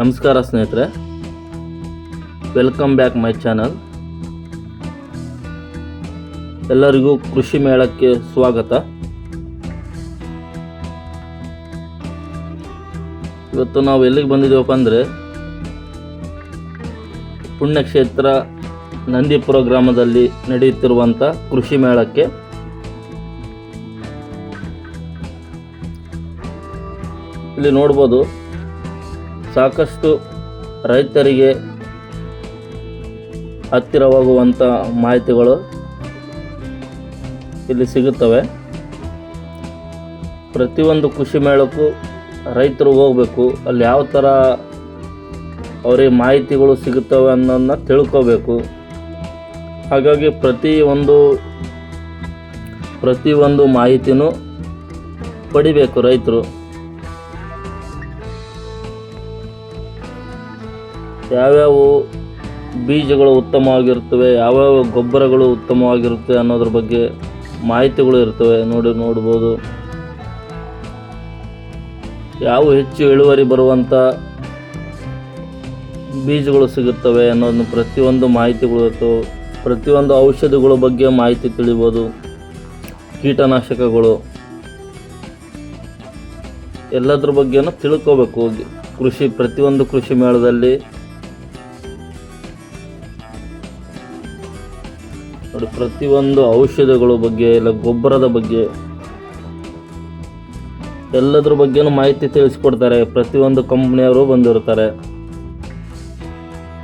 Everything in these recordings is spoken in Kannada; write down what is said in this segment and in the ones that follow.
ನಮಸ್ಕಾರ ಸ್ನೇಹಿತರೆ. ವೆಲ್ಕಮ್ ಬ್ಯಾಕ್ ಮೈ ಚಾನಲ್ ಎಲ್ಲರಿಗೂ ಕೃಷಿ ಮೇಳಕ್ಕೆ ಸ್ವಾಗತ. ಇವತ್ತು ನಾವು ಎಲ್ಲಿಗೆ ಬಂದಿದ್ದೇವಪ್ಪ ಅಂದರೆ ಪುಣ್ಯಕ್ಷೇತ್ರ ನಂದಿಪುರ ಗ್ರಾಮದಲ್ಲಿ ನಡೆಯುತ್ತಿರುವಂಥ ಕೃಷಿ ಮೇಳಕ್ಕೆ. ಇಲ್ಲಿ ನೋಡ್ಬೋದು ಸಾಕಷ್ಟು ರೈತರಿಗೆ ಹತ್ತಿರವಾಗುವಂಥ ಮಾಹಿತಿಗಳು ಇಲ್ಲಿ ಸಿಗುತ್ತವೆ. ಪ್ರತಿಯೊಂದು ಕೃಷಿ ಮೇಳಕ್ಕೂ ರೈತರು ಹೋಗಬೇಕು. ಅಲ್ಲಿ ಯಾವ ಥರ ಅವರಿಗೆ ಮಾಹಿತಿಗಳು ಸಿಗುತ್ತವೆ ಅನ್ನೋದನ್ನ ತಿಳ್ಕೋಬೇಕು. ಹಾಗಾಗಿ ಪ್ರತಿ ಒಂದು ಪ್ರತಿಯೊಂದು ಮಾಹಿತಿನೂ ಪಡಿಬೇಕು ರೈತರು. ಯಾವ್ಯಾವ ಬೀಜಗಳು ಉತ್ತಮವಾಗಿರ್ತವೆ ಯಾವ್ಯಾವ ಗೊಬ್ಬರಗಳು ಉತ್ತಮವಾಗಿರುತ್ತವೆ ಅನ್ನೋದ್ರ ಬಗ್ಗೆ ಮಾಹಿತಿಗಳು ಇರ್ತವೆ, ನೋಡಿ ನೋಡ್ಬೋದು. ಯಾವ ಹೆಚ್ಚು ಇಳುವರಿ ಬರುವಂಥ ಬೀಜಗಳು ಸಿಗುತ್ತವೆ ಅನ್ನೋದನ್ನು ಪ್ರತಿಯೊಂದು ಮಾಹಿತಿಗಳು ಇರ್ತವೆ. ಪ್ರತಿಯೊಂದು ಔಷಧಿಗಳ ಬಗ್ಗೆ ಮಾಹಿತಿ ತಿಳಿಬೋದು. ಕೀಟನಾಶಕಗಳು. ಎಲ್ಲದ್ರ ಬಗ್ಗೆನೂ ತಿಳ್ಕೋಬೇಕು. ಕೃಷಿ, ಪ್ರತಿಯೊಂದು ಕೃಷಿ ಮೇಳದಲ್ಲಿ ನೋಡಿ, ಪ್ರತಿಯೊಂದು ಔಷಧಗಳ ಬಗ್ಗೆ ಇಲ್ಲ, ಗೊಬ್ಬರದ ಬಗ್ಗೆ ಎಲ್ಲದ್ರ ಬಗ್ಗೆನೂ ಮಾಹಿತಿ ತಿಳಿಸ್ಕೊಡ್ತಾರೆ. ಪ್ರತಿಯೊಂದು ಕಂಪ್ನಿಯವರು ಬಂದಿರ್ತಾರೆ.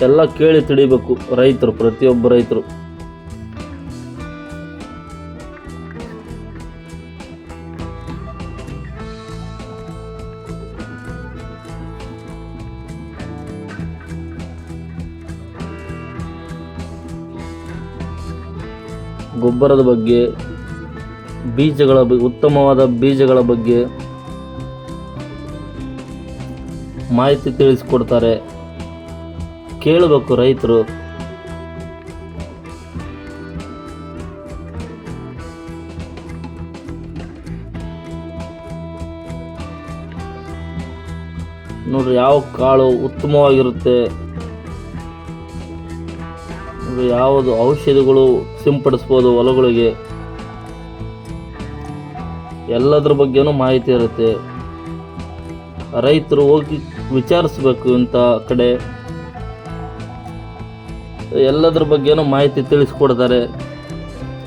ಎಲ್ಲ ಕೇಳಿ ತಿಳಿಬೇಕು ರೈತರು, ಪ್ರತಿಯೊಬ್ಬ ರೈತರು. ಗೊಬ್ಬರದ ಬಗ್ಗೆ ಬೀಜಗಳ ಉತ್ತಮವಾದ ಬೀಜಗಳ ಬಗ್ಗೆ ಮಾಹಿತಿ ತಿಳಿಸಿಕೊಡ್ತಾರೆ. ಕೇಳಬೇಕು ರೈತರು. ನೋಡ್ರಿ ಯಾವ ಕಾಳು ಉತ್ತಮವಾಗಿರುತ್ತೆ? ಯಾವುದು ಔಷಧಿಗಳು ಸಿಂಪಡಿಸ್ಬೋದು ಹೊಲಗಳಿಗೆ? ಎಲ್ಲದ್ರ ಬಗ್ಗೆನೂ ಮಾಹಿತಿ ಇರುತ್ತೆ. ರೈತರು ಹೋಗಿ ವಿಚಾರಿಸ್ಬೇಕು ಇಂಥ ಕಡೆ. ಎಲ್ಲದ್ರ ಬಗ್ಗೆನೂ ಮಾಹಿತಿ ತಿಳಿಸ್ಕೊಡ್ತಾರೆ.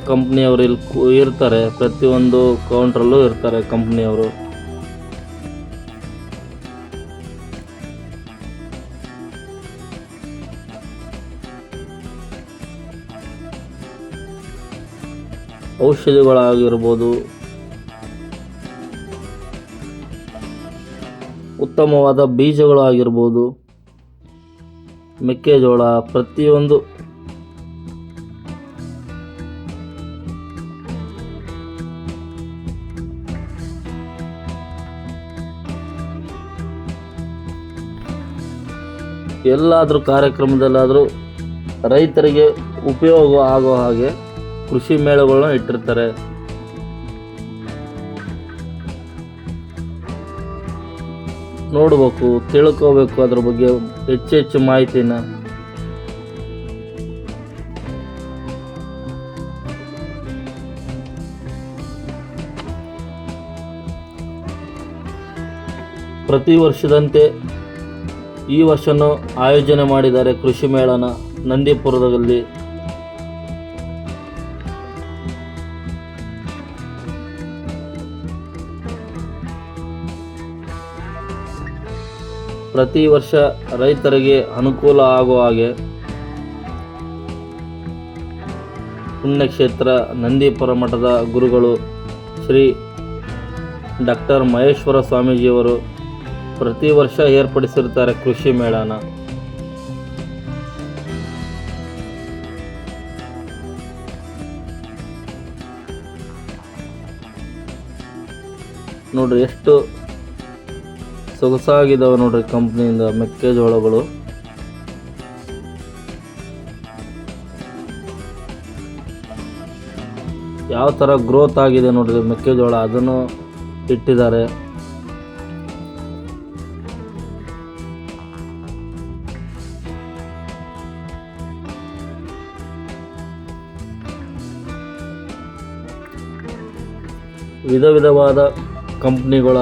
ಕಂಪ್ನಿಯವರು ಇಲ್ಲಿ ಇರ್ತಾರೆ. ಪ್ರತಿಯೊಂದು ಕೌಂಟ್ರಲ್ಲೂ ಇರ್ತಾರೆ ಕಂಪ್ನಿಯವರು. ಔಷಧಿಗಳಾಗಿರ್ಬೋದು. ಉತ್ತಮವಾದ ಬೀಜಗಳಾಗಿರ್ಬೋದು. ಮೆಕ್ಕೆಜೋಳ ಪ್ರತಿಯೊಂದು. ಎಲ್ಲಾದರೂ ಕಾರ್ಯಕ್ರಮದಲ್ಲಾದರೂ ರೈತರಿಗೆ ಉಪಯೋಗ ಆಗೋ ಹಾಗೆ ಕೃಷಿ ಮೇಳಗಳನ್ನ ಇಟ್ಟಿರ್ತಾರೆ. ನೋಡಬೇಕು, ತಿಳ್ಕೋಬೇಕು ಅದ್ರ ಬಗ್ಗೆ ಹೆಚ್ಚು ಹೆಚ್ಚು ಮಾಹಿತಿನ. ಪ್ರತಿ ವರ್ಷದಂತೆ ಈ ವರ್ಷನೂ ಆಯೋಜನೆ ಮಾಡಿದ್ದಾರೆ ಕೃಷಿ ಮೇಳನ ನಂದೀಪುರದಲ್ಲಿ. ಪ್ರತಿ ವರ್ಷ ರೈತರಿಗೆ ಅನುಕೂಲ ಆಗುವ ಹಾಗೆ ಪುಣ್ಯಕ್ಷೇತ್ರ ನಂದೀಪುರ ಮಠದ ಗುರುಗಳು ಶ್ರೀ ಡಾಕ್ಟರ್ ಮಹೇಶ್ವರ ಸ್ವಾಮೀಜಿಯವರು ಪ್ರತಿ ವರ್ಷ ಏರ್ಪಡಿಸಿರ್ತಾರೆ ಕೃಷಿ ಮೇಳನ. ನೋಡ್ರಿ ಎಷ್ಟು ಸೊಗಸಾಗಿದ್ದಾವೆ ನೋಡ್ರಿ ಕಂಪ್ನಿಯಿಂದ ಮೆಕ್ಕೆಜೋಳಗಳು. ಯಾವ ತರ ಗ್ರೋತ್ ಆಗಿದೆ ನೋಡ್ರಿ ಮೆಕ್ಕೆಜೋಳ, ಅದನ್ನು ಇಟ್ಟಿದ್ದಾರೆ. ವಿಧ ವಿಧವಾದ ಕಂಪ್ನಿಗಳ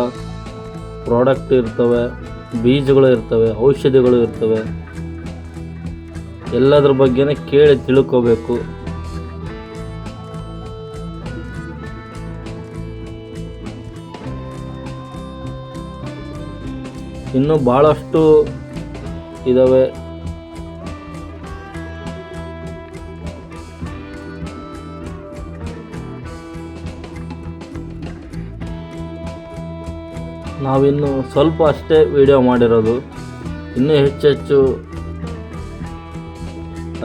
ಪ್ರಾಡಕ್ಟ್ ಇರ್ತವೆ ಬೀಜಗಳು ಇರ್ತವೆ ಔಷಧಿಗಳು ಇರ್ತವೆ. ಎಲ್ಲದ್ರ ಬಗ್ಗೆನೇ ಕೇಳಿ ತಿಳ್ಕೋಬೇಕು. ಇನ್ನೂ ಭಾಳಷ್ಟು ಇದ್ದಾವೆ ನಾವಿನ್ನು ಸ್ವಲ್ಪ ಅಷ್ಟೇ ವಿಡಿಯೋ ಮಾಡಿರೋದು. ಇನ್ನೂ ಹೆಚ್ಚೆಚ್ಚು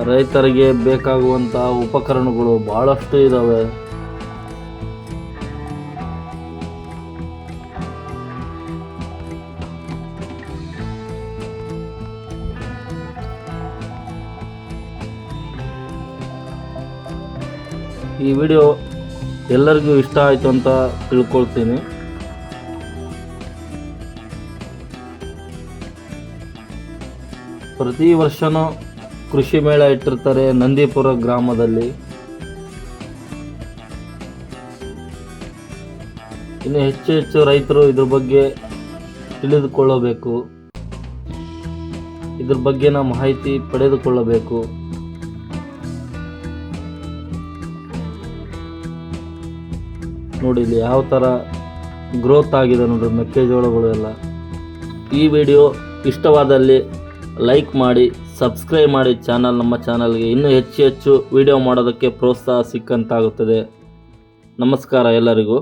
ರೈತರಿಗೆ ಬೇಕಾಗುವಂಥ ಉಪಕರಣಗಳು ಭಾಳಷ್ಟು ಇದ್ದಾವೆ ಈ ವಿಡಿಯೋ ಎಲ್ಲರಿಗೂ ಇಷ್ಟ ಆಯಿತು ಅಂತ ತಿಳ್ಕೊಳ್ತೀನಿ. ಪ್ರತಿ ವರ್ಷನೂ ಕೃಷಿ ಮೇಳ ಇಟ್ಟಿರ್ತಾರೆ ನಂದಿಪುರ ಗ್ರಾಮದಲ್ಲಿ. ಇನ್ನು ಹೆಚ್ಚು ಹೆಚ್ಚು ರೈತರು ಇದ್ರ ಬಗ್ಗೆ ತಿಳಿದುಕೊಳ್ಳಬೇಕು. ಇದ್ರ ಬಗ್ಗೆನ ಮಾಹಿತಿ ಪಡೆದುಕೊಳ್ಳಬೇಕು. ನೋಡಿ ಇಲ್ಲಿ ಯಾವ ಥರ ಗ್ರೋತ್ ಆಗಿದೆ ನೋಡ್ರಿ ಮೆಕ್ಕೆಜೋಳಗಳು ಎಲ್ಲ. ಈ ವಿಡಿಯೋ ಇಷ್ಟವಾದಲ್ಲಿ ಲೈಕ್ ಮಾಡಿ ಸಬ್ಸ್ಕ್ರೈಬ್ ಮಾಡಿ ಚಾನಲ್ ನಮ್ಮ ಚಾನಲ್ಗೆ ಇನ್ನೂ ಹೆಚ್ಚು ಹೆಚ್ಚು ವಿಡಿಯೋ ಮಾಡೋದಕ್ಕೆ ಪ್ರೋತ್ಸಾಹ ಸಿಕ್ಕಂತಾಗುತ್ತದೆ. ನಮಸ್ಕಾರ ಎಲ್ಲರಿಗೂ.